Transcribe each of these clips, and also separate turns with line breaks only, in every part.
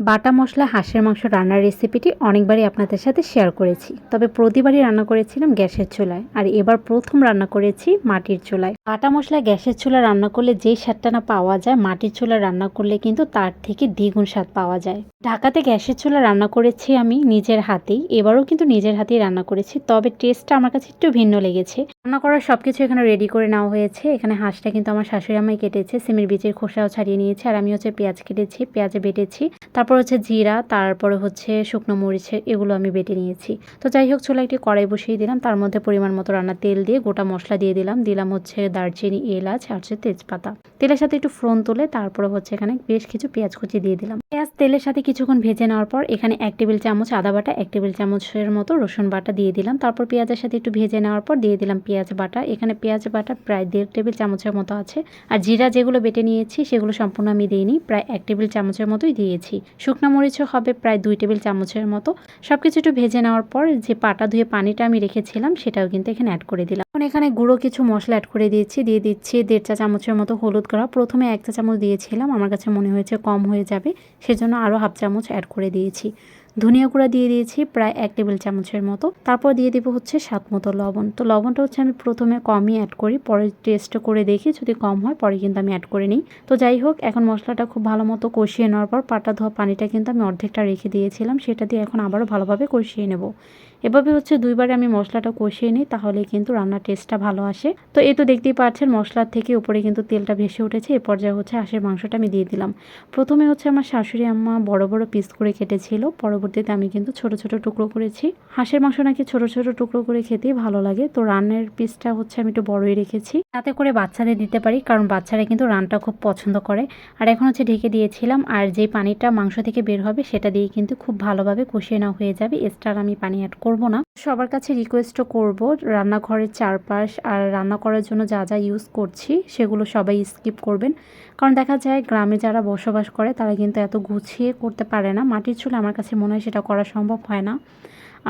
বাটা মশলা, হাঁসের মাংস রান্নার রেসিপিটি অনেকবারই আপনাদের সাথে শেয়ার করেছি। তবে প্রতিবারই রান্না করেছিলাম গ্যাসের চুলায়। আর এবার প্রথম রান্না করেছি মাটির চুলায়। বাটা মশলা, গ্যাসের চুলা রান্না করলে যেই স্বাদটা না পাওয়া যায়, মাটির চুলা রান্না করলে কিন্তু তার থেকে দ্বিগুণ স্বাদ পাওয়া যায়। ঢাকাতে গ্যাসের চুলা রান্না করেছি আমি নিজের হাতেই। এবারও কিন্তু নিজের হাতেই রান্না করেছি, তবে টেস্টটা আমার কাছে একটু ভিন্ন লেগেছে। রান্না করার সব কিছু এখানে রেডি করে নেওয়া হয়েছে। এখানে হাঁসটা কিন্তু আমার শাশুড়ি আমায় কেটেছে, সিমের বীজের খোসাও ছাড়িয়ে নিয়েছে। আর আমি হচ্ছে পেঁয়াজ কেটেছি, পেঁয়াজে বেটেছি। তারপর হচ্ছে জিরা, তারপরে হচ্ছে শুকনো মরিচ, এগুলো আমি বেটে নিয়েছি। তো যাই হোক চুলা একটি কড়াই বসিয়ে দিলাম। তার মধ্যে পরিমাণ মতো রান্না তেল দিয়ে গোটা মশলা দিয়ে দিলাম। দিলাম হচ্ছে দারচিনি, এলাচ আর হচ্ছে তেজপাতা। তেলের সাথে একটু ফোড়ন তুলে তারপরে হচ্ছে এখানে বেশ কিছু পেঁয়াজ কুচি দিয়ে দিলাম। পেঁয়াজ তেলের সাথে কিছুক্ষণ ভেজে নেওয়ার পর এখানে এক টেবিল চামচ আদা বাটা, এক টেবিল চামচের মতো রসুন বাটা দিয়ে দিলাম। তারপর পেঁয়াজের সাথে একটু ভেজে নেওয়ার পর দিয়ে দিলাম পেঁয়াজ বাটা। এখানে পেঁয়াজ বাটা প্রায় দেড় টেবিল চামচের মতো আছে। আর জিরা যেগুলো বেটে নিয়েছি সেগুলো সম্পূর্ণ আমি দিইনি, প্রায় এক টেবিল চামচের মতোই দিয়েছি। শুকনো মরিচও হবে প্রায় দুই টেবিল চামচের মতো। সব কিছু একটু ভেজে নেওয়ার পর যে পাটা ধুয়ে পানিটা আমি রেখেছিলাম, সেটাও কিন্তু এখানে অ্যাড করে দিলাম। এখন এখানে গুঁড়ো কিছু মশলা অ্যাড করে দিয়েছি, দিয়ে দিচ্ছি দেড় চা চামচের মতো হলুদ গুঁড়া। প্রথমে এক চা চামচ দিয়েছিলাম, আমার কাছে মনে হয়েছে কম হয়ে যাবে, সেজন্য আরও হাফ চামচ অ্যাড করে দিয়েছি। ধনিয়া গুঁড়া দিয়ে দিয়েছি প্রায় এক টেবিল চামচের মতো। তারপর দিয়ে দেবো হচ্ছে স্বাদ মতো লবণ। তো লবণটা হচ্ছে আমি প্রথমে কমই অ্যাড করি, পরে টেস্ট করে দেখি, যদি কম হয় পরে কিন্তু আমি অ্যাড করে নিই। তো যাই হোক, এখন মশলাটা খুব ভালো মতো কষিয়ে নেওয়ার পর পাটা ধোয়া পানিটা কিন্তু আমি অর্ধেকটা রেখে দিয়েছিলাম, সেটা দিয়ে এখন আবারও ভালোভাবে কষিয়ে নেব। এভাবে হচ্ছে দুইবারে আমি মশলাটা কষিয়ে নিই, তাহলে কিন্তু রান্নার টেস্টটা ভালো আসে। তো এই তো দেখতেই পাচ্ছেন, মশলার থেকে উপরে কিন্তু তেলটা ভেসে উঠেছে, এ পর্যায়ে হচ্ছে হাঁসের মাংসটা আমি দিয়ে দিলাম। প্রথমে হচ্ছে আমার শাশুড়ি আম্মা বড় বড় পিস করে কেটেছিল পরবর্তীতে আমি কিন্তু ছোট ছোট টুকরো করেছি। হাঁসের মাংস নাকি ছোট ছোট টুকরো করে খেতেই ভালো লাগে। তো রানের পিসটা হচ্ছে আমি একটু বড়ই রেখেছি। তাতে করে বাচ্চাদের দিতে পারি, কারণ বাচ্চারা কিন্তু রানটা খুব পছন্দ করে। আর এখন হচ্ছে ঢেকে দিয়েছিলাম, আর যে পানিটা মাংস থেকে বের হবে সেটা দিয়ে কিন্তু খুব ভালোভাবে কষিয়ে নেওয়া হয়ে যাবে। এক্সট্রা আমি পানি অ্যাড করব না। সবার কাছে রিকোয়েস্টও করব। রান্নাঘরের চারপাশ আর রান্না করার জন্য যা যা ইউজ করছি, সেগুলো সবাই স্কিপ করবেন। কারণ দেখা যায় গ্রামে যারা বসবাস করে, তারা কিন্তু এত গুছিয়ে করতে পারে না। মাটির চুলে আমার কাছে মনে হয় সেটা করা সম্ভব হয় না।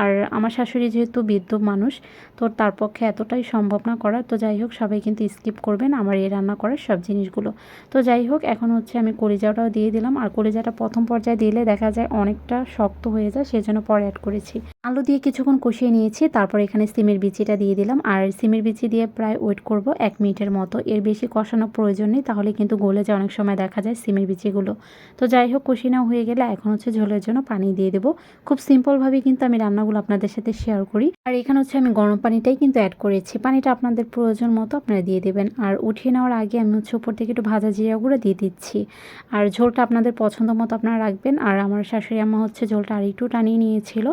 আর আমার শাশুড়ি যেহেতু বৃদ্ধ মানুষ, তো তার পক্ষে এতটাই সম্ভব না করার তো যাই হোক, সবাই কিন্তু স্কিপ করবেন আমার এই রান্না করার সব জিনিসগুলো। তো যাই হোক, এখন হচ্ছে আমি কলিজাটাও দিয়ে দিলাম। আর কলিজাটা প্রথম পর্যায়ে দিলে দেখা যায় অনেকটা শক্ত হয়ে যায়, সেজন্য পরে অ্যাড করেছি। আলু দিয়ে কিছুক্ষণ কষিয়ে নিয়েছি, তারপর এখানে সিমের বিচিটা দিয়ে দিলাম। আর সিমের বিচি দিয়ে প্রায় ওয়েট করব এক মিনিটের মতো। এর বেশি কষানোর প্রয়োজন নেই, তাহলে কিন্তু গলে যায় অনেক সময় দেখা যায় সিমের বিচিগুলো। তো যাই হোক কষি হয়ে গেলে এখন হচ্ছে ঝোলের জন্য পানি দিয়ে দেবো। খুব সিম্পলভাবে কিন্তু আমি রান্নাগুলো আপনাদের সাথে শেয়ার করি। আর এখানে হচ্ছে আমি গরম পানিটাই কিন্তু অ্যাড করেছি। পানিটা আপনাদের প্রয়োজন মতো আপনারা দিয়ে দেবেন। আর উঠিয়ে নেওয়ার আগে আমি হচ্ছে উপর থেকে একটু ভাজা জিরা গুঁড়ো দিয়ে দিচ্ছি। আর ঝোলটা আপনাদের পছন্দ মতো আপনারা রাখবেন। আর আমার শাশুড়ি আম্মা হচ্ছে ঝোলটা আর একটু টানিয়ে নিয়েছিল।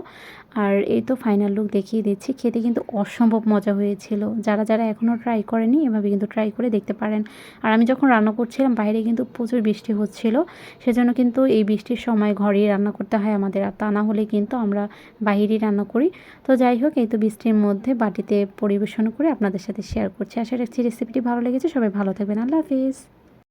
আর এই তো ফাইনাল লুক দেখিয়ে দিচ্ছি। খেতে কিন্তু অসম্ভব মজা হয়েছিল। যারা যারা এখনও ট্রাই করেনি, এভাবে কিন্তু ট্রাই করে দেখতে পারেন। আর আমি যখন রান্না করছিলাম, বাইরে কিন্তু প্রচুর বৃষ্টি হচ্ছিল। সেজন্য কিন্তু এই বৃষ্টির সময় ঘরেই রান্না করতে হয় আমাদের। আর তা না হলে কিন্তু আমরা বাইরেই রান্না করি। তো যাই হোক এই তো বৃষ্টির মধ্যে বাটিতে পরিবেশন করে আপনাদের সাথে শেয়ার করছি। আশা রাখছি রেসিপিটি ভালো লেগেছে। সবাই ভালো থাকবেন। আল্লাহ হাফিজ।